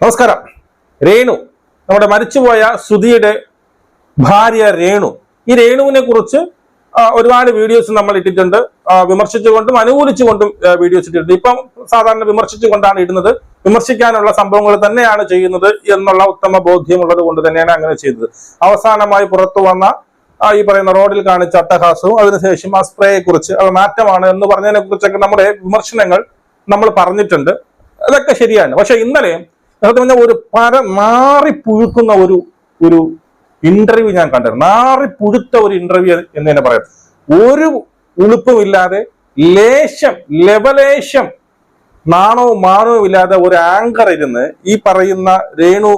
നമസ്കാരം. രേണു നമ്മുടെ മരിച്ചുപോയ ശ്രുതിയുടെ ഭാര്യ രേണു. ഈ രേണുവിനെ കുറിച്ച് ഒരുപാട് വീഡിയോസ് നമ്മൾ ഇട്ടിട്ടുണ്ട്. വിമർശിച്ചുകൊണ്ടും അനുകൂലിച്ചുകൊണ്ടും വീഡിയോസ് ഇട്ടിട്ടുണ്ട്. ഇപ്പം സാധാരണ വിമർശിച്ചുകൊണ്ടാണ് ഇടുന്നത്. വിമർശിക്കാനുള്ള സംഭവങ്ങൾ തന്നെയാണ് ചെയ്യുന്നത് എന്നുള്ള ഉത്തമ ബോധ്യമുള്ളത് കൊണ്ട് തന്നെയാണ് അങ്ങനെ ചെയ്തത്. അവസാനമായി പുറത്തു വന്ന ഈ പറയുന്ന റോഡിൽ കാണിച്ച അട്ടഹാസവും അതിനുശേഷം ആ സ്പ്രേയെ കുറിച്ച് അത് മാറ്റമാണ് എന്ന് പറഞ്ഞതിനെ കുറിച്ചൊക്കെ നമ്മുടെ വിമർശനങ്ങൾ നമ്മൾ പറഞ്ഞിട്ടുണ്ട്. അതൊക്കെ ശരിയാണ്. പക്ഷെ ഇന്നലെ സത്യം പറഞ്ഞാൽ ഒരു പര മാറി പുഴുക്കുന്ന ഒരു ഒരു ഇന്റർവ്യൂ ഞാൻ കണ്ടിരുന്നു. മാറിപ്പുഴുത്ത പുഴുത്ത ഒരു ഇന്റർവ്യൂ എന്ന് തന്നെ പറയാം. ഒരു ഉളുപ്പുമില്ലാതെ ലേശം ലെവലേശം നാണവും മാണവും ഇല്ലാതെ ഒരു ആങ്കർ ഇരുന്ന് ഈ പറയുന്ന രേണു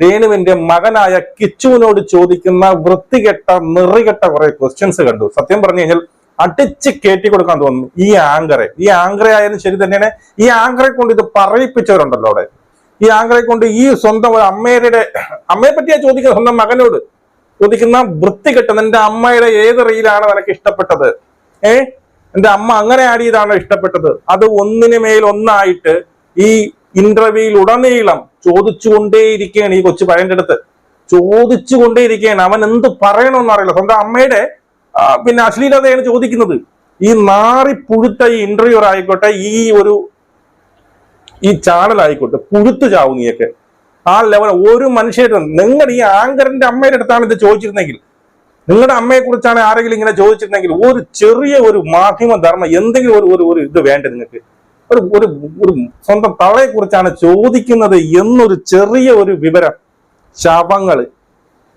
രേണുവിന്റെ മകനായ കിച്ചുവിനോട് ചോദിക്കുന്ന വൃത്തികെട്ട നിറികെട്ട കുറെ ക്വസ്റ്റ്യൻസ് കണ്ടു. സത്യം പറഞ്ഞു കഴിഞ്ഞാൽ അടിച്ച് കയറ്റി കൊടുക്കാൻ തോന്നുന്നു. ഈ ആങ്കറെ ഈ ആങ്കറെ ആയാലും ശരി തന്നെയാണ്. ഈ ആങ്കറെ കൊണ്ട് ഇത് പറയിപ്പിച്ചവരുണ്ടല്ലോ അവിടെ. ഈ ആങ്കറെ കൊണ്ട് ഈ സ്വന്തം ഒരു അമ്മയുടെ അമ്മയെ പറ്റിയാ ചോദിക്കുന്നത് സ്വന്തം മകനോട് ചോദിക്കുന്ന വൃത്തികെട്ട നിന്റെ അമ്മയുടെ ഏത് റീലാണ് നിനക്ക് ഇഷ്ടപ്പെട്ടത്? ഏ? എന്റെ അമ്മ അങ്ങനെ ആടിയതാണ് ഇഷ്ടപ്പെട്ടത്. അത് ഒന്നിന് മേൽ ഒന്നായിട്ട് ഈ ഇന്റർവ്യൂയിൽ ഉടനീളം ചോദിച്ചുകൊണ്ടേയിരിക്കുകയാണ് ഈ കൊച്ചു പയ്യന്റെ അടുത്ത്. ചോദിച്ചുകൊണ്ടേയിരിക്കുകയാണ്. അവൻ എന്ത് പറയണമെന്ന് അറിയില്ല. സ്വന്തം അമ്മയുടെ പിന്നെ അശ്ലീലതയാണ് ചോദിക്കുന്നത്. ഈ നാറി പുഴുത്ത ഈ ഇന്റർവ്യൂർ ആയിക്കോട്ടെ ഈ ഒരു ഈ ചാണലായിക്കോട്ടെ പുഴുത്തു ചാവും നീയൊക്കെ ആ ലെവൽ ഒരു മനുഷ്യരും നിങ്ങൾ ഈ ആങ്കറിന്റെ അമ്മയുടെ അടുത്താണ് ഇത് ചോദിച്ചിരുന്നെങ്കിൽ നിങ്ങളുടെ അമ്മയെ കുറിച്ചാണ് ആരെങ്കിലും ഇങ്ങനെ ചോദിച്ചിരുന്നെങ്കിൽ ഒരു ചെറിയ ഒരു മാധ്യമ ധർമ്മ എന്തെങ്കിലും ഒരു ഒരു ഇത് വേണ്ട നിങ്ങൾക്ക്? ഒരു ഒരു ഒരു സ്വന്തം തളയെ കുറിച്ചാണ് ചോദിക്കുന്നത് എന്നൊരു ചെറിയ ഒരു വിവരം ശവങ്ങൾ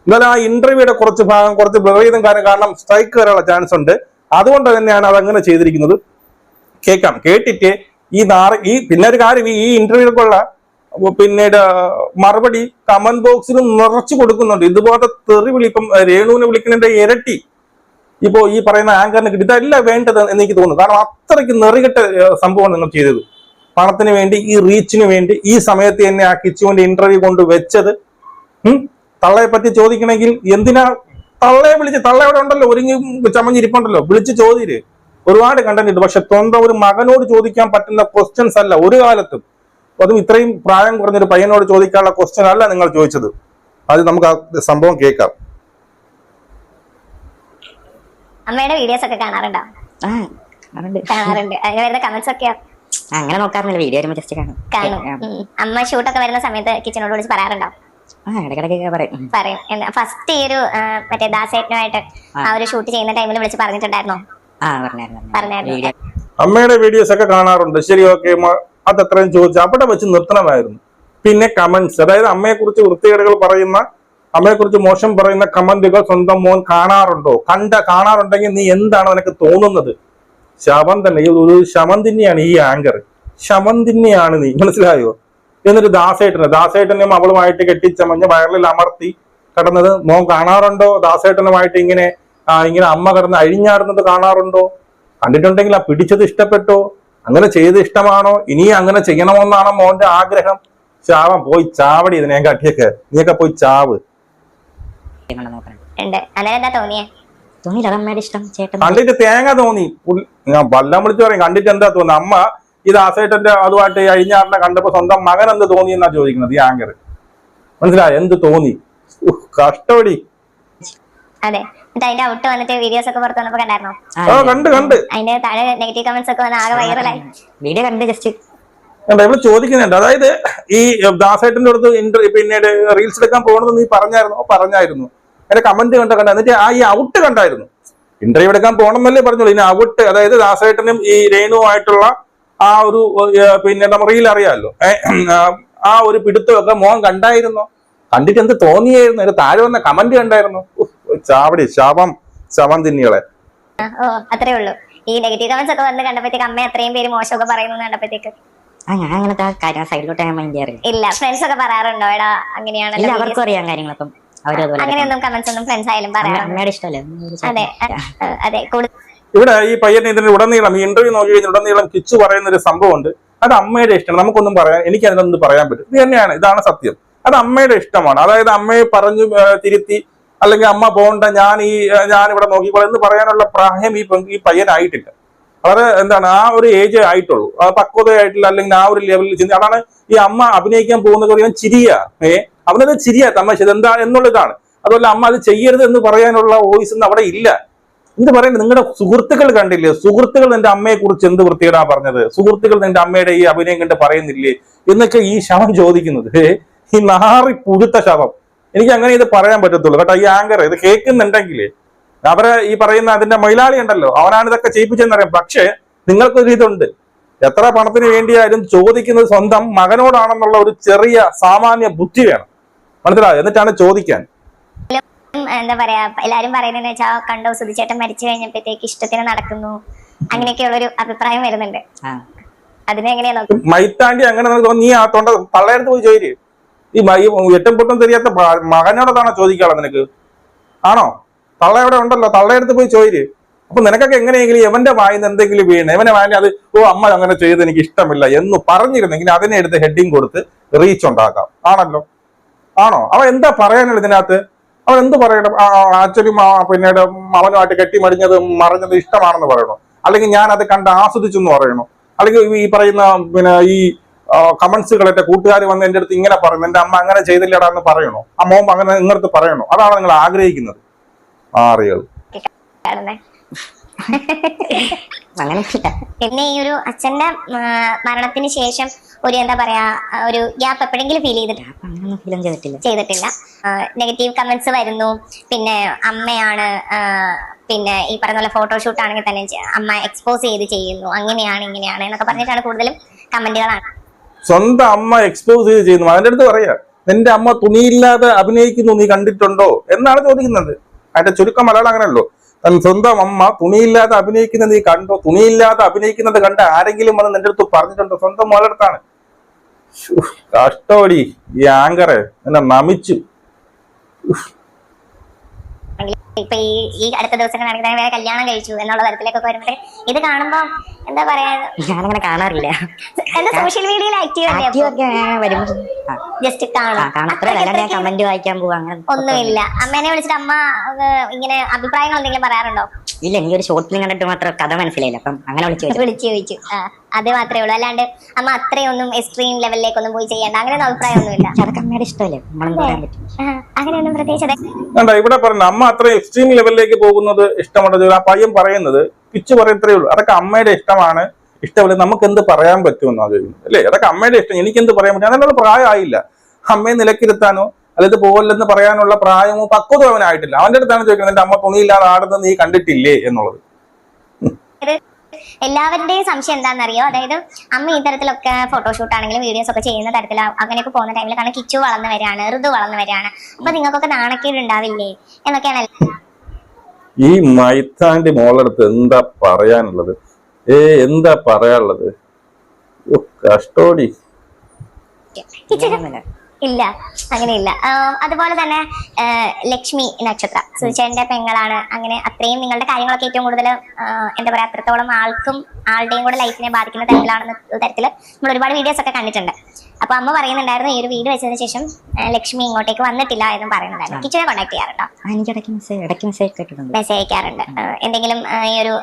എന്നാലും ആ ഇന്റർവ്യൂടെ കുറച്ച് ഭാഗം കുറച്ച് വിപരീതം കാര്യം കാരണം സ്ട്രൈക്ക് വരാനുള്ള ചാൻസ് ഉണ്ട്. അതുകൊണ്ട് തന്നെയാണ് അതങ്ങനെ ചെയ്തിരിക്കുന്നത്. കേൾക്കാം കേട്ടിട്ട് ഈ നാറ് ഈ പിന്നെ ഒരു കാര്യം ഈ ഇന്റർവ്യൂക്കുള്ള പിന്നീട് മറുപടി കമന്റ് ബോക്സിൽ നിറച്ചു കൊടുക്കുന്നുണ്ട്. ഇതുപോലത്തെ തെറി വിളി രേണുവിനെ വിളിക്കുന്നതിന്റെ ഇരട്ടി ഇപ്പോ ഈ പറയുന്ന ആങ്കറിന് കിട്ടി. ഇതല്ല വേണ്ടത് എന്ന് എനിക്ക് തോന്നുന്നു. കാരണം അത്രയ്ക്ക് നെറികെട്ട സംഭവമാണ് സംഭവം നിങ്ങൾ ചെയ്തത്. പണത്തിന് വേണ്ടി ഈ റീച്ചിന് വേണ്ടി ഈ സമയത്ത് തന്നെ ആ കിച്ചുവിന്റെ ഇന്റർവ്യൂ കൊണ്ട് വെച്ചത്? തള്ളയെ പറ്റി ചോദിക്കണമെങ്കിൽ എന്തിനാ? തള്ളയെ വിളിച്ച് തള്ള ഇവിടെ ഉണ്ടല്ലോ ഒരുങ്ങി ചമഞ്ഞിരിപ്പുണ്ടല്ലോ. വിളിച്ച് ചോദ്യര് ഒരുപാട് കണ്ടന്റ് ഉണ്ട്. പക്ഷെ സ്വന്തം ഒരു മകനോട് ചോദിക്കാൻ പറ്റുന്ന ക്വസ്റ്റ്യൻസ് അല്ല. ഒരു കാലത്തും. അതും ഇത്രയും പ്രായം കുറഞ്ഞൊരു പയ്യനോട് ചോദിക്കാനുള്ള ക്വസ്റ്റ്യൻ അല്ല നിങ്ങൾ ചോദിച്ചത്. അത് നമുക്ക് ആ സംഭവം കേൾക്കാം. അമ്മയുടെ വീഡിയോസ് ഒക്കെ കാണാറുണ്ടോ? കാണാറുണ്ട്. അതിന് വരുന്ന കമന്റ്സ് അങ്ങനെ നോക്കാറില്ല വീഡിയോ വരുമ്പോ ജസ്റ്റ് കാണും. കാണും. അമ്മ ഷൂട്ടൊക്കെ വരുന്ന സമയത്ത് കിച്ചനോട് വിളിച്ച് പറയാറുണ്ടോ. പറയും. ഫസ്റ്റ് ഈ ഒരു മറ്റേ ദാസേട്ടനുമായിട്ട് ആ. ഒരു ഷൂട്ട് ചെയ്യുന്ന ടൈമിൽ വിളിച്ച് പറഞ്ഞിട്ടുണ്ടായിരുന്നോ? അമ്മയുടെ വീഡിയോസ് ഒക്കെ കാണാറുണ്ട്. ശരി ഓക്കെ അത് അത്രയും ചോദിച്ചു. അവിടെ വെച്ച് നിർത്തണമായിരുന്നു. പിന്നെ കമന്റ്സ് അതായത് അമ്മയെ കുറിച്ച് വൃത്തികേടുകൾ പറയുന്ന അമ്മയെ കുറിച്ച് മോശം പറയുന്ന കമന്റുകൾ സ്വന്തം മോൻ കാണാറുണ്ടോ? കണ്ട കാണാറുണ്ടെങ്കിൽ നീ എന്താണ് നിനക്ക് തോന്നുന്നത്? ശവം തന്നെ ഈ ഒരു ശവം തന്നെയാണ് ഈ ആങ്കർ ശവം തന്നെയാണ് നീ മനസ്സിലായോ? എന്നിട്ട് ദാസേട്ടനെ ദാസേട്ടനെയും അവളുമായിട്ട് കെട്ടിച്ചമഞ്ഞ് വയറിൽ അമർത്തി കടന്നത് മോൻ കാണാറുണ്ടോ? ദാസേട്ടനുമായിട്ട് ഇങ്ങനെ ഇങ്ങനെ അമ്മ കിടന്ന് അഴിഞ്ഞാടുന്നത് കാണാറുണ്ടോ? കണ്ടിട്ടുണ്ടെങ്കിൽ ആ പിടിച്ചത് ഇഷ്ടപ്പെട്ടോ? അങ്ങനെ ചെയ്ത് ഇഷ്ടമാണോ? ഇനി അങ്ങനെ ചെയ്യണമെന്നാണോ മോന്റെ ആഗ്രഹം. ചാവൻ പോയി ചാവടി ഇതിനെ ഞാൻ കട്ടിയൊക്കെ. നീയൊക്കെ പോയി ചാവ്. കണ്ടിട്ട് തേങ്ങ തോന്നി. ഞാൻ വല്ലം വിളിച്ചു പറയും കണ്ടിട്ട് എന്താ തോന്നുന്നത് അമ്മ ഇത് ദാസേട്ടന്റെ അതുമായിട്ട് ഈ അഴിഞ്ഞാറിനെ കണ്ടപ്പോ സ്വന്തം മകൻ എന്ത് തോന്നി എന്നാ ചോദിക്കുന്നത്? ഈ ആങ്കർ. മനസ്സിലായ? എന്ത് തോന്നി? കഷ്ടപടി അതെ. അതിന്റെ ഔട്ട് വന്നിട്ട് വീഡിയോസ് ഒക്കെ പുറത്ത് വന്നപ്പോ കണ്ടായിരുന്നോ? കണ്ട് കണ്ട്. അതിന്റെ താഴെ നെഗറ്റീവ് കമന്റ്സ് ഒക്കെ വന്ന് ആകെ വൈറലായി വീഡിയോ കണ്ട് ജസ്റ്റ് കണ്ടോ ചോദിക്കുന്നുണ്ട്. അതായത് ഈ ദാസേട്ടന്റെ അടുത്ത് ഇന്റർ പിന്നീട് റീൽസ് എടുക്കാൻ പോകണമെന്ന് നീ പറഞ്ഞായിരുന്നു? ഓ, പറഞ്ഞായിരുന്നു. അതിന്റെ കമന്റ് കണ്ട കണ്ട? എന്നിട്ട് ആ ഈ ഔട്ട് കണ്ടായിരുന്നു. ഇന്റർവ്യൂ എടുക്കാൻ പോകണമെന്നല്ലേ പറഞ്ഞോളൂ ഇനി ഔട്ട് അതായത് ദാസേട്ടനും ഈ രേണുവായിട്ടുള്ള ആ ഒരു പിന്നെ നമ്മൾ റീൽ അറിയാമല്ലോ. ആ ഒരു പിടുത്തമൊക്കെ മോൻ കണ്ടായിരുന്നോ? കണ്ടിട്ട് എന്ത് തോന്നിയായിരുന്നു? അതിന്റെ താഴെ വന്ന കമന്റ് കണ്ടായിരുന്നു? ചാവടി ശവം ശവം തിന്നികളെ. ഓ അത്രേ ഉള്ളൂ. ഈ നെഗറ്റീവ് കമന്റ്സ് ഒക്കെ വന്ന് കണ്ടപ്പോഴത്തേക്ക് അമ്മ അത്രയും പേര് മോശമൊക്കെ പറയുന്നു കണ്ടപ്പോഴത്തേക്ക്. ആ ഞാൻ അങ്ങനത്തെ കാര്യം സൈഡിലോട്ട് ഞാൻ മൈൻഡ് ചെയ്യാറില്ല. ഇല്ല ഫ്രണ്ട്സ് ഒക്കെ പറയാറുണ്ടോ? എടാ ഇല്ല അങ്ങനെയാണല്ലോ അവർക്കും അറിയാം കാര്യങ്ങൾ അപ്പം അവരും അങ്ങനെയൊന്നും കമന്റ്സ് ഒന്നും ഫ്രണ്ട്സ് ആയാലും പറയാം ഇഷ്ടമല്ലേ? അതെ അതെ കൂടുതൽ ഇവിടെ ഈ പയ്യനെ ഇതിന്റെ ഉടനീളം ഈ ഇന്റർവ്യൂ നോക്കി കഴിഞ്ഞാൽ ഉടനീളം കിച്ചു പറയുന്ന ഒരു സംഭവമുണ്ട്. അത് അമ്മയുടെ ഇഷ്ടമാണ്. നമുക്കൊന്നും പറയാൻ എനിക്ക് അതിനൊന്നും പറയാൻ പറ്റും. ഇത് തന്നെയാണ്. ഇതാണ് സത്യം. അത് അമ്മയുടെ ഇഷ്ടമാണ്. അതായത് അമ്മയെ പറഞ്ഞു തിരുത്തി അല്ലെങ്കിൽ അമ്മ പോണ്ട ഞാൻ ഈ ഞാൻ ഇവിടെ നോക്കിക്കോളാം എന്ന് പറയാനുള്ള പ്രായം ഈ ഈ പയ്യനായിട്ടില്ല. വളരെ എന്താണ് ആ ഒരു ഏജ് ആയിട്ടുള്ളൂ. പക്വതയായിട്ടില്ല അല്ലെങ്കിൽ ആ ഒരു ലെവലിൽ ചിന്തി അതാണ് ഈ അമ്മ അഭിനയിക്കാൻ പോകുന്നത് കാര്യം ചിരിയ. ഏ അവനത് ചിരിയ തമാശ. ഇതെന്താ എന്നുള്ളതാണ്. അതുപോലെ അമ്മ അത് ചെയ്യരുത് എന്ന് പറയാനുള്ള വോയിസ് ഒന്നും അവിടെ ഇല്ല. എന്ത് പറയുന്നത് നിങ്ങളുടെ സുഹൃത്തുക്കൾ കണ്ടില്ലേ? സുഹൃത്തുക്കൾ നിന്റെ അമ്മയെ കുറിച്ച് എന്ത് വൃത്തികേടാ പറഞ്ഞത്? സുഹൃത്തുക്കൾ നിന്റെ അമ്മയുടെ ഈ അഭിനയം കണ്ട് പറയുന്നില്ലേ? എന്നൊക്കെ ഈ ശവം ചോദിക്കുന്നത്. ഈ നാറി പുഴുത്ത ശവം. എനിക്ക് അങ്ങനെ ഇത് പറയാൻ പറ്റത്തുള്ളൂ. കേട്ടോ ഈ ആങ്കർ ഇത് കേൾക്കുന്നുണ്ടെങ്കിൽ അവരെ ഈ പറയുന്ന അതിന്റെ മൈലാളി ഉണ്ടല്ലോ അവനാണ് ഇതൊക്കെ ചെയ്യിപ്പിച്ചെന്നറിയാം പക്ഷേ നിങ്ങൾക്കൊരു ഇതുണ്ട്. എത്ര പണത്തിന് വേണ്ടിയായാലും ചോദിക്കുന്നത് സ്വന്തം മകനോടാണെന്നുള്ള ഒരു ചെറിയ സാമാന്യ ബുദ്ധി വേണം. മനസ്സിലായോ? എന്നിട്ടാണ് ചോദിക്കാൻ. എന്താ പറയാ എല്ലാരും പറയുന്നതെന്ന് വെച്ചാൽ കണ്ടോ സുധിച്ചേട്ടൻ മരിച്ചു കഴിഞ്ഞപ്പോഴത്തേക്ക് ഇഷ്ടത്തിന് നടക്കുന്നു. അങ്ങനെയൊക്കെയുള്ളൊരു അഭിപ്രായം വരുന്നുണ്ട്. അതിനെങ്ങനെയാ നോക്കും മൈത്താണ്ടി അങ്ങനെ നീ ആ തൊണ്ട തള്ളയെടുത്ത് പോയി ചോദിര് ഈ എട്ടും പൊട്ടും തെരിയാത്ത മകനോടതാണോ ചോദിക്കാളെ നിനക്ക്? ആണോ? തള്ള എവിടെ ഉണ്ടല്ലോ തള്ളയെടുത്ത് പോയി ചോയിര്. അപ്പൊ നിനക്കൊക്കെ എങ്ങനെയെങ്കിലും എവന്റെ വായിന്ന് എന്തെങ്കിലും വീണ് എവനെ വായിൽ അത് ഓ അമ്മ അങ്ങനെ ചെയ്ത് എനിക്ക് ഇഷ്ടമില്ല എന്ന് പറഞ്ഞിരുന്നെങ്കിൽ അതിനെ എടുത്ത് ഹെഡിങ് കൊടുത്ത് റീച്ച് ഉണ്ടാക്കാം. ആണല്ലോ? ആണോ? അവ എന്താ പറയാനുള്ളത് ഇതിനകത്ത്? അവൻ എന്ത് പറയണം? ആക്ച്വലി പിന്നീട് അവനുമായിട്ട് കെട്ടിമടിഞ്ഞത് മറിഞ്ഞത് ഇഷ്ടമാണെന്ന് പറയണോ? അല്ലെങ്കിൽ ഞാൻ അത് കണ്ട് ആസ്വദിച്ചെന്ന് പറയണോ? അല്ലെങ്കിൽ ഈ പറയുന്ന പിന്നെ ഈ കമന്റ്സുകളൊക്കെ കൂട്ടുകാർ വന്ന് എന്റെ അടുത്ത് ഇങ്ങനെ പറയുന്നു എന്റെ അമ്മ അങ്ങനെ ചെയ്തില്ലടാ എന്ന് പറയണോ? ആ മോം അങ്ങനെ നിങ്ങളടുത്ത് പറയണോ? അതാണ് നിങ്ങൾ ആഗ്രഹിക്കുന്നത്. ആറികൾ. പിന്നെ ഈ ഒരു അച്ഛന്റെ മരണത്തിന് ശേഷം ഒരു എന്താ പറയാ ഒരു ഗ്യാപ്പ് എപ്പോഴെങ്കിലും ഫീൽ ചെയ്തിട്ട് അങ്ങനൊന്നും ഫീലും ചെയ്തിട്ടില്ല. ചെയ്തിട്ടില്ല. നെഗറ്റീവ് കമന്റ്സ് വരുന്നു. പിന്നെ അമ്മയാണ് പിന്നെ ഈ പറഞ്ഞ പോലെ ഫോട്ടോഷൂട്ട് ആണെങ്കിൽ തന്നെ അമ്മ എക്സ്പോസ് ചെയ്ത് ചെയ്യുന്നു. അങ്ങനെയാണ് ഇങ്ങനെയാണ് എന്നൊക്കെ പറഞ്ഞിട്ടാണ് കൂടുതലും കമന്റുകളാണ് സ്വന്തം അമ്മ എക്സ്പോസ് ചെയ്ത് ചെയ്യുന്നു. അതിന്റെ അടുത്ത് പറയാ നിന്റെ അമ്മ തുണിയില്ലാതെ അഭിനയിക്കുന്നു നീ കണ്ടിട്ടുണ്ടോ? എന്നാണ് ചോദിക്കുന്നത്. അതിന്റെ ചുരുക്കം മലയാളം അങ്ങനെയല്ലോ സ്വന്തം അമ്മ തുണിയില്ലാതെ അഭിനയിക്കുന്നത് നീ കണ്ടോ? തുണിയില്ലാതെ അഭിനയിക്കുന്നത് കണ്ട് ആരെങ്കിലും വന്ന് നിന്റെ അടുത്ത് പറഞ്ഞിട്ടുണ്ടോ? സ്വന്തം മോളടുത്താണ് കഷ്ടോടി ഈ ആങ്കറെ എന്നെ നമിച്ചു. ഇപ്പൊ ഈ ഈ അടുത്ത ദിവസങ്ങളാണെങ്കിൽ തന്നെ വേറെ കല്യാണം കഴിച്ചു എന്നുള്ള തരത്തിലൊക്കെ വരുമ്പോൾ ഇത് കാണുമ്പോ എന്താ പറയാ? ഞാനങ്ങനെ കാണാറില്ല. എന്താ സോഷ്യൽ മീഡിയയിൽ ആക്റ്റീവ് ജസ്റ്റ് കാണും. കമന്റ് വായിക്കാൻ പോവാ. ഒന്നുമില്ല. അമ്മേനെ വിളിച്ചിട്ട് അമ്മ ഇങ്ങനെ അഭിപ്രായങ്ങൾ എന്തെങ്കിലും പറയാറുണ്ടോ? ഇല്ല എനിക്കൊരു ഷോർട്ട് ഫിലിം കണ്ടിട്ട് മാത്രം കഥ മനസ്സിലായില്ല. അപ്പം അങ്ങനെ വിളിച്ചു ചോദിച്ചു. വിളിച്ചു ചോദിച്ചു. അത് മാത്രമേ ഉള്ളൂ. അല്ലാണ്ട് അമ്മ അത്രയൊന്നും എക്സ്ട്രീം ലെവലിലേക്കൊന്നും പോയി ചെയ്യേണ്ട. അങ്ങനെയൊന്നും അഭിപ്രായമൊന്നുമില്ല. അതൊക്കെ അമ്മയുടെ ഇഷ്ടമല്ലേ അങ്ങനെയൊന്നും പ്രത്യേകിച്ച് ഇവിടെ പറഞ്ഞ അമ്മ അത്ര എക്സ്ട്രീം ലെവലിലേക്ക് പോകുന്നത് ഇഷ്ടമുള്ളത് ആ പയ്യൻ പറയുന്നത് പിച്ച് പറയത്രേ ഉള്ളൂ. അതൊക്കെ അമ്മയുടെ ഇഷ്ടമാണ്. ഇഷ്ടമല്ല? നമുക്ക് എന്ത് പറയാൻ പറ്റുമെന്ന് ചോദിക്കുന്നത് അല്ലേ? അതൊക്കെ അമ്മയുടെ ഇഷ്ടം. എനിക്ക് എന്ത് പറയാൻ പറ്റും? അതിനുള്ള പ്രായമായില്ല. അമ്മയെ നിലക്കിരുത്താനോ അല്ലെങ്കിൽ പോകല്ലെന്ന് പറയാനുള്ള പ്രായമോ പക്വതയോ അവനായിട്ടില്ല. അവന്റെ അടുത്താണ് ചോദിക്കുന്നത് എന്റെ അമ്മ തുണിയില്ലാതെ ആടുന്നത് നീ കണ്ടിട്ടില്ലേ? എന്നുള്ളത്. എല്ലാവരുടെയും സംശയം എന്താണെന്നറിയോ? അതായത് അമ്മ ഈ തരത്തിലൊക്കെ ഫോട്ടോഷൂട്ട് ആണെങ്കിലും വീഡിയോസ് ഒക്കെ ചെയ്യുന്ന തരത്തിൽ അങ്ങനെയൊക്കെ പോകുന്ന ടൈമിൽ കാരണം കിച്ചു വളർന്നു വരാണ് ഋതു വളർന്നു വരാണ് അപ്പൊ നിങ്ങൾക്കൊക്കെ നാണക്കേട് ഉണ്ടാവില്ലേ? എന്നൊക്കെയാണ് ഈ മൈത്താണ്ടി മോളടുത്ത് എന്താ പറയാനുള്ളത്? ഏ എന്താ പറയാനുള്ളത്? കഷ്ടോടി. കിച്ചു. ഇല്ല അങ്ങനെയില്ല. ഇല്ല അതുപോലെ തന്നെ ലക്ഷ്മി നക്ഷത്ര. സുചേന്റെ പെങ്ങളാണ്. അങ്ങനെ അത്രയും നിങ്ങളുടെ കാര്യങ്ങളൊക്കെ ഏറ്റവും കൂടുതൽ എന്താ പറയാ അത്രത്തോളം ആൾക്കും ആളുടെയും കൂടെ ലൈഫിനെ ബാധിക്കുന്ന തരത്തിലാണെന്ന തരത്തിൽ നമ്മൾ ഒരുപാട് വീഡിയോസ് ഒക്കെ കണ്ടിട്ടുണ്ട്. അപ്പൊ അമ്മ പറയുന്നുണ്ടായിരുന്നു ഈ ഒരു വീട് വെച്ചതിന് ശേഷം ലക്ഷ്മി ഇങ്ങോട്ടേക്ക് വന്നിട്ടില്ല എന്ന് പറയുന്നുണ്ടായിരുന്നു. കോൺടാക്ട് ചെയ്യാറുണ്ടോ? ആ, എനിക്ക് ഇടയ്ക്ക് മെസ്സേജ് ഇടയ്ക്ക് മെസ്സേജ് മെസ്സേജ് അയക്കാറുണ്ട് എന്തെങ്കിലും ഈ ഒരു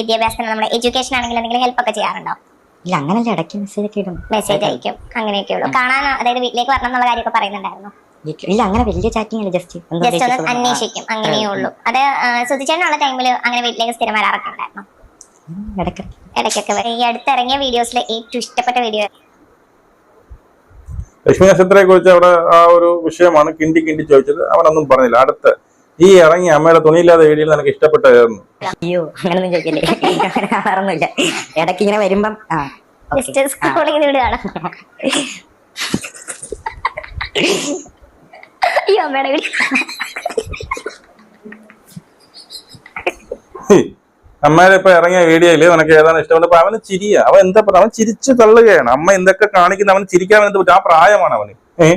വിദ്യാഭ്യാസത്തിന് നമ്മുടെ എഡ്യൂക്കേഷൻ ആണെങ്കിലും എന്തെങ്കിലും ഹെൽപ്പ് ഒക്കെ ചെയ്യാറുണ്ടോ? ഇല്ല അങ്ങനല്ല ഇടയ്ക്ക് മെസ്സേജ് ഒക്കെ ഇടും. മെസ്സേജ് അയക്കും. അങ്ങനെയൊക്കെ ഉള്ളൂ. കാണാൻ അതായത് വീട്ടിലേക്ക് വരണം എന്നുള്ള കാര്യമൊക്കെ പറയുന്നുണ്ടായിരുന്നു. ഇല്ല അങ്ങനെ വലിയ ചാറ്റിംഗ് അല്ല ജസ്റ്റ് ജസ്റ്റ് ഒന്ന് അന്വേഷിക്കും. അങ്ങനെയേ ഉള്ളൂ. അത് സുധിച്ചേട്ടനുള്ള ടൈമിൽ അങ്ങനെ വീട്ടിലേക്ക് സ്ഥിരം വരാറൊക്കെ ഉണ്ടായിരുന്നു ഇടയ്ക്ക്. ഇടയ്ക്കൊക്കെ. ഈ അടുത്തിറങ്ങിയ വീഡിയോസിൽ ഏറ്റവും ഇഷ്ടപ്പെട്ട വീഡിയോ ലക്ഷ്മി നക്ഷത്രയെ കുറിച്ച് അവിടെ ആ ഒരു വിഷയമാണ് കിണ്ടി കിണ്ടി ചോദിച്ചത്. അവനൊന്നും പറഞ്ഞില്ല. അടുത്ത ഈ ഇറങ്ങി അമ്മയുടെ തുണിയില്ലാതെ വീഡിയോയിൽ നിനക്ക് ഇഷ്ടപ്പെട്ടായിരുന്നു അയ്യോ അങ്ങനൊന്നും ചോദിക്കല്ലേ? അങ്ങനെ കാണാറൊന്നുമില്ല ഇടയ്ക്ക് ഇങ്ങനെ വരുമ്പം ആ അമ്മയുടെ വീഡിയോ അമ്മയുടെ ഇപ്പൊ ഇറങ്ങിയ വീഡിയോയിൽ നിനക്ക് ഏതാണ് ഇഷ്ടം അവന് ചിരിയ. അവൻ എന്താ പറയുക അവൻ ചിരിച്ചു തള്ളുകയാണ്. അമ്മ എന്തൊക്കെ കാണിക്കുന്ന അവൻ ചിരിക്കാൻ എന്ത് പറ്റും? ആ പ്രായമാണ് അവന്. ഏ?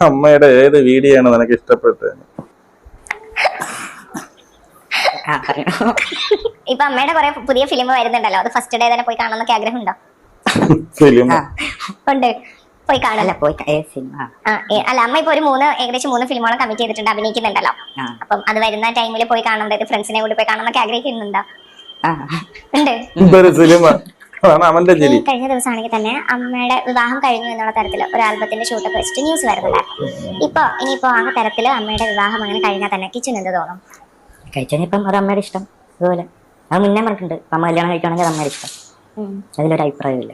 അമ്മയുടെ ഏത് വീഡിയോ ആണ് നിനക്ക് ഇഷ്ടപ്പെട്ടത്? ഇപ്പൊ അമ്മയുടെ കുറെ പുതിയ ഫിലിം വരുന്നുണ്ടല്ലോ. അത് ഫസ്റ്റ് ഡേ തന്നെ പോയി കാണണമെന്നൊക്കെ ആഗ്രഹം ഉണ്ടോ ഉണ്ട്. പോയി കാണല്ലോ പോയി ഏ സിനിമ ആ, അല്ല അമ്മ ഇപ്പൊ ഒരു മൂന്ന് ഏകദേശം മൂന്ന് ഫിലിമോളം കമ്മിറ്റ് ചെയ്തിട്ടുണ്ട് അഭിനയിക്കുന്നുണ്ടല്ലോ. അപ്പം അത് വരുന്ന ടൈമിൽ പോയി കാണേണ്ടത് ഫ്രണ്ട്സിനെ കൂടി പോയി കാണണം എന്നൊക്കെ ആഗ്രഹിക്കുന്നുണ്ടോ ഉണ്ട്. അവന്റെ ജലി. കഴിഞ്ഞ ദിവസമാണെങ്കിൽ തന്നെ അമ്മയുടെ വിവാഹം കഴിഞ്ഞു എന്നുള്ള തരത്തിൽ ഒരു ആൽബത്തിന്റെ ഷൂട്ടൊക്കെ വെച്ചിട്ട് ന്യൂസ് വരുന്നുണ്ടായിരുന്നു. ഇപ്പൊ ഇനിയിപ്പോ ആ തരത്തിൽ അമ്മയുടെ വിവാഹം അങ്ങനെ കഴിഞ്ഞാൽ തന്നെ കിച്ചൻ എന്ത് തോന്നും? കഴിച്ചാൽ ഇപ്പം അത് അമ്മയുടെ ഇഷ്ടം. അതുപോലെ അത് മുന്നേ പറഞ്ഞിട്ടുണ്ട്. അമ്മ കല്യാണം കഴിക്കുകയാണെങ്കിൽ അത് അമ്മയുടെ ഇഷ്ടം. അതിലൊരു അഭിപ്രായമില്ല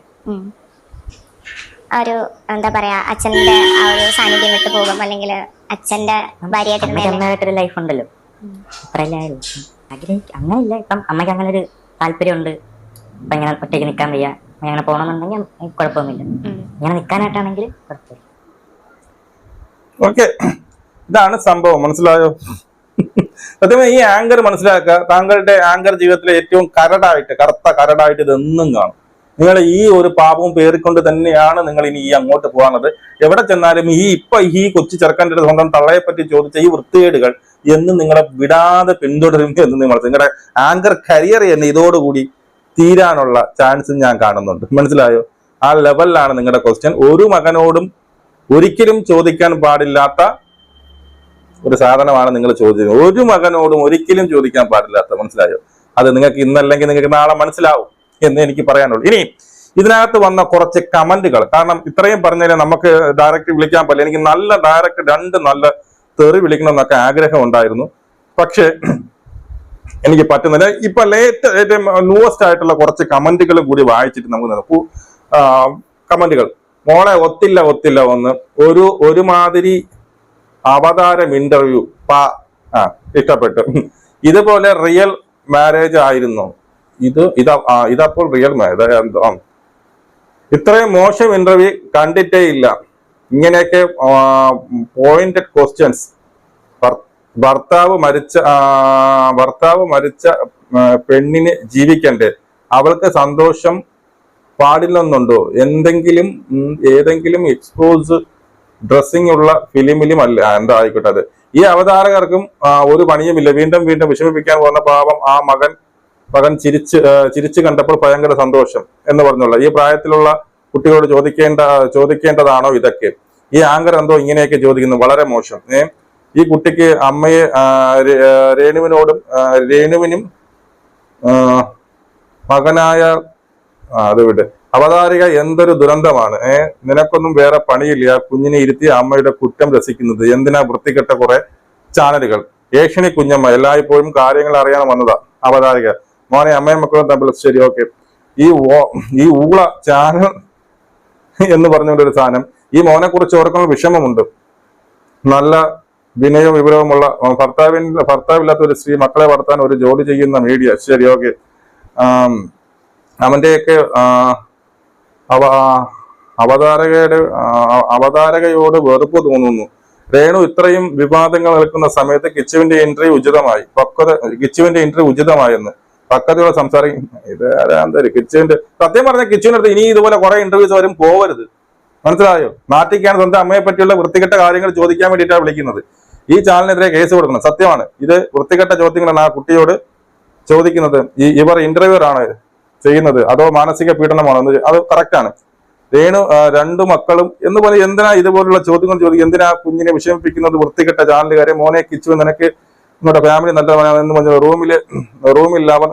ഒരു എന്താ പറയാ അച്ഛന്റെ ആ ഒരു സാന്നിധ്യം വിട്ടു പോകും. അല്ലെങ്കിൽ അച്ഛന്റെ ഭാര്യയായിട്ടൊരു ലൈഫ് ഉണ്ടല്ലോ. അത്രയല്ലേ ആഗ്രഹിക്കും അങ്ങനെയില്ല. ഇപ്പം അമ്മയ്ക്ക് അങ്ങനെ ഒരു താല്പര്യമുണ്ട്. ഇപ്പം ഇങ്ങനെ ഒറ്റയ്ക്ക് നിൽക്കാൻ വയ്യ. അങ്ങനെ പോകണമെന്നുണ്ടെങ്കിൽ കുഴപ്പമൊന്നുമില്ല. ഇങ്ങനെ നിൽക്കാനായിട്ടാണെങ്കിൽ കുഴപ്പമില്ല. ഓക്കെ ഇതാണ് സംഭവം. മനസ്സിലായോ? സത്യമേ ഈ ആങ്കർ മനസ്സിലാക്കുക. താങ്കളുടെ ആങ്കർ ജീവിതത്തിലെ ഏറ്റവും കരടായിട്ട് കറുത്ത കരടായിട്ട് ഇതെന്നും കാണും. നിങ്ങൾ ഈ ഒരു പാപവും പേറിക്കൊണ്ട് തന്നെയാണ് നിങ്ങൾ ഇനി ഈ അങ്ങോട്ട് പോകാനുള്ളത്. എവിടെ ചെന്നാലും ഈ ഇപ്പൊ ഈ കൊച്ചു ചെറുക്കന്റെ സ്വന്തം തള്ളയെ പറ്റി ചോദിച്ച ഈ വൃത്തികേടുകൾ എന്നും നിങ്ങളെ വിടാതെ പിന്തുടരും എന്ന് നിങ്ങൾ നിങ്ങളുടെ ആങ്കർ കരിയർ തന്നെ ഇതോടുകൂടി തീരാനുള്ള ചാൻസ് ഞാൻ കാണുന്നുണ്ട്. മനസ്സിലായോ? ആ ലെവലിലാണ് നിങ്ങളുടെ ക്വസ്റ്റ്യൻ ഒരു മകനോടും ഒരിക്കലും ചോദിക്കാൻ പാടില്ലാത്ത ഒരു സാധനമാണ് നിങ്ങൾ ചോദിച്ചത്. ഒരു മകനോടും ഒരിക്കലും ചോദിക്കാൻ പാടില്ലാത്ത മനസ്സിലായോ? അത് നിങ്ങൾക്ക് ഇന്നല്ലെങ്കിൽ നിങ്ങൾക്ക് നാളെ മനസ്സിലാവും എന്ന് എനിക്ക് പറയാനുള്ളൂ. ഇനി ഇതിനകത്ത് വന്ന കുറച്ച് കമന്റുകൾ. കാരണം ഇത്രയും പറഞ്ഞാൽ നമുക്ക് ഡയറക്റ്റ് വിളിക്കാൻ പറ്റില്ല. എനിക്ക് നല്ല ഡയറക്റ്റ് രണ്ട് നല്ല തെറി വിളിക്കണം എന്നൊക്കെ ആഗ്രഹം ഉണ്ടായിരുന്നു. പക്ഷേ എനിക്ക് പറ്റുന്നില്ല. ഇപ്പൊ ലേറ്റ് ഏറ്റവും ന്യൂവസ്റ്റ് ആയിട്ടുള്ള കുറച്ച് കമന്റുകളും കൂടി വായിച്ചിട്ട് നമുക്ക് നോക്കൂ കമന്റുകൾ. മോളെ ഒത്തില്ല ഒത്തില്ല ഒന്ന് ഒരു ഒരുമാതിരി അവതാരം ഇന്റർവ്യൂ പാ ആ ഇഷ്ടപ്പെട്ടു. ഇതുപോലെ റിയൽ മാരേജ് ആയിരുന്നു. ഇത് ഇതാ ഇതപ്പോൾ റിയൽ മാരേജ് ഇത്രയും മോശം ഇന്റർവ്യൂ കണ്ടിട്ടേ ഇല്ല. ഇങ്ങനെയൊക്കെ പോയിന്റഡ് ക്വസ്റ്റ്യൻസ് ഭർത്താവ് മരിച്ച ഭർത്താവ് മരിച്ച പെണ്ണിന് ജീവിക്കണ്ടേ? അവൾക്ക് സന്തോഷം പാടില്ലെന്നുണ്ടോ? എന്തെങ്കിലും ഏതെങ്കിലും എക്സ്പോസ് ഡ്രസ്സിംഗ് ഉള്ള ഫിലിമിലും അല്ല എന്താ ആയിക്കോട്ടെ അത്. ഈ അവതാരകർക്കും ഒരു പണിയുമില്ല. വീണ്ടും വീണ്ടും വിഷമിപ്പിക്കാൻ പോകുന്ന പാപം ആ മകൻ മകൻ ചിരിച്ച് ചിരിച്ചു കണ്ടപ്പോൾ ഭയങ്കര സന്തോഷം എന്ന് പറഞ്ഞുള്ള ഈ പ്രായത്തിലുള്ള കുട്ടികളോട് ചോദിക്കേണ്ട ചോദിക്കേണ്ടതാണോ ഇതൊക്കെ? ഈ ആങ്കർ എന്തോ ഇങ്ങനെയൊക്കെ ചോദിക്കുന്നു വളരെ മോശം. ഏ? ഈ കുട്ടിക്ക് അമ്മയെ രേണുവിനോടും രേണുവിനും മകനായ അത് അവതാരിക എന്തൊരു ദുരന്തമാണ് ഏ? നിനക്കൊന്നും വേറെ പണിയില്ല കുഞ്ഞിനെ ഇരുത്തി അമ്മയുടെ കുറ്റം രസിക്കുന്നത് എന്തിനാ വൃത്തികെട്ട കുറെ ചാനലുകൾ? ഏഷ്യണി കുഞ്ഞമ്മ എല്ലായ്പ്പോഴും കാര്യങ്ങൾ അറിയാൻ വന്നതാ അവതാരിക. മോനെ അമ്മയും മക്കളും തമ്മിൽ ശരി ഓക്കെ. ഈ ഓ- ഈ ഊള ചാനൽ എന്ന് പറഞ്ഞുകൊണ്ട് ഒരു സാധനം ഈ മോനെ കുറിച്ച് ഓർക്കുന്ന വിഷമമുണ്ട്. നല്ല വിനയവും വിവരവുമുള്ള ഭർത്താവിന്റെ ഭർത്താവില്ലാത്ത ഒരു സ്ത്രീ മക്കളെ വളർത്താൻ ഒരു ജോലി ചെയ്യുന്ന മീഡിയ. ശരി ഓക്കെ. അവന്റെയൊക്കെ ആ, അവ അവതാരകയുടെ അവതാരകയോട് വെറുപ്പ് തോന്നുന്നു. രേണു ഇത്രയും വിവാദങ്ങൾ നിൽക്കുന്ന സമയത്ത് കിച്ചുവിന്റെ എൻട്രി ഉചിതമായി. പക്വത കിച്ചുവിന്റെ എൻട്രി ഉചിതമായെന്ന്. പക്വതയോടെ സംസാരിക്കും. ഇത് എന്തായാലും കിച്ചുവിന്റെ സത്യം പറഞ്ഞ കിച്ചുവിന്റെ അടുത്ത് ഇനി ഇതുപോലെ കുറെ ഇന്റർവ്യൂസ് വരും പോവരുത്. മനസ്സിലായോ? നാട്ടിക്കാണ് സ്വന്തം അമ്മയെ പറ്റിയുള്ള വൃത്തികെട്ട കാര്യങ്ങൾ ചോദിക്കാൻ വേണ്ടിയിട്ടാണ് വിളിക്കുന്നത്. ഈ ചാനലിനെതിരെ കേസ് കൊടുക്കണം. സത്യമാണ്. ഇത് വൃത്തികെട്ട ചോദ്യങ്ങളാണ് ആ കുട്ടിയോട് ചോദിക്കുന്നത്. ഈ ഇവർ ഇന്റർവ്യൂർ ചെയ്യുന്നത്? അതോ മാനസിക പീഡനമാണോ? അത് കറക്റ്റ് ആണ്. രേണു രണ്ടു മക്കളും എന്ന് പോലെ എന്തിനാ ഇതുപോലുള്ള ചോദ്യങ്ങൾ ചോദിക്കും എന്തിനാ കുഞ്ഞിനെ വിഷമിപ്പിക്കുന്നത് വൃത്തികെട്ട ചാനലുകാരെ? മോനെ കിച്ചു നിനക്ക് നിങ്ങളുടെ ഫാമിലി നല്ലവനാണെന്ന് പറഞ്ഞ റൂമിൽ റൂമിൽ അവൻ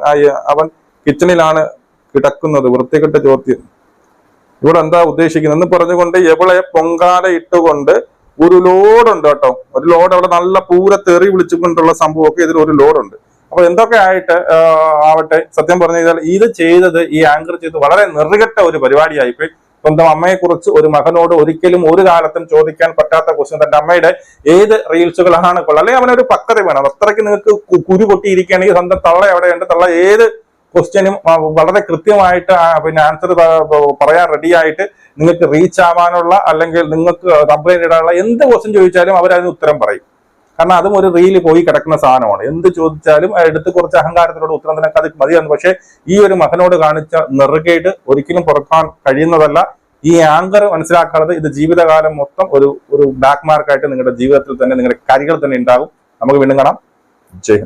അവൻ കിച്ചണിലാണ് കിടക്കുന്നത് വൃത്തികെട്ട ചോദ്യം. ഇവിടെ എന്താ ഉദ്ദേശിക്കുന്നത്? എന്ന് പറഞ്ഞുകൊണ്ട് എവളെ പൊങ്കാല ഇട്ടുകൊണ്ട് ഒരു ലോഡുണ്ട് കേട്ടോ. ഒരു ലോഡ് അവിടെ നല്ല പൂര തെറി വിളിച്ചുകൊണ്ടുള്ള സംഭവമൊക്കെ ഇതിൽ ഒരു ലോഡുണ്ട് അപ്പൊ എന്തൊക്കെ ആയിട്ട് ആവട്ടെ സത്യം പറഞ്ഞു കഴിഞ്ഞാൽ ഇത് ചെയ്തത് ഈ ആങ്കർ ചെയ്ത് വളരെ നെറുകെട്ട ഒരു പരിപാടിയായിപ്പോയി. സ്വന്തം അമ്മയെ കുറിച്ച് ഒരു മകനോട് ഒരിക്കലും ഒരു കാലത്തും ചോദിക്കാൻ പറ്റാത്ത ക്വസ്റ്റ്യൻ തന്റെ അമ്മയുടെ ഏത് റീൽസുകളാണ് അല്ലെങ്കിൽ അവനൊരു പക്വത വേണം. അത്രയ്ക്ക് നിങ്ങൾക്ക് കുരു പൊട്ടിയിരിക്കുകയാണെങ്കിൽ സ്വന്തം തള്ള എവിടെയുണ്ട് തള്ള ഏത് ക്വസ്റ്റ്യനും വളരെ കൃത്യമായിട്ട് പിന്നെ ആൻസർ പറയാൻ റെഡിയായിട്ട് നിങ്ങൾക്ക് റീച്ച് ആവാനുള്ള അല്ലെങ്കിൽ നിങ്ങൾക്ക് കംപ്ലൈന്റ് ഇടാനുള്ള എന്ത് ക്വസ്റ്റ്യൻ ചോദിച്ചാലും അവരതിന് ഉത്തരം പറയും. കാരണം അതും ഒരു റീൽ പോയി കിടക്കുന്ന സാധനമാണ്. എന്ത് ചോദിച്ചാലും എടുത്ത് കുറച്ച് അഹങ്കാരത്തിലൂടെ ഉത്തരം അത് മതിയാണ് പക്ഷെ ഈ ഒരു മകനോട് കാണിച്ച നെറുകേട് ഒരിക്കലും പുറക്കാൻ കഴിയുന്നതല്ല. ഈ ആങ്കർ മനസ്സിലാക്കാതെ ഇത് ജീവിതകാലം മൊത്തം ഒരു ഒരു ബ്ലാക്ക് മാർക്കായിട്ട് നിങ്ങളുടെ ജീവിതത്തിൽ തന്നെ നിങ്ങളുടെ കരികൾ തന്നെ ഉണ്ടാകും. നമുക്ക് വീണ്ടും കാണാം. ജയ്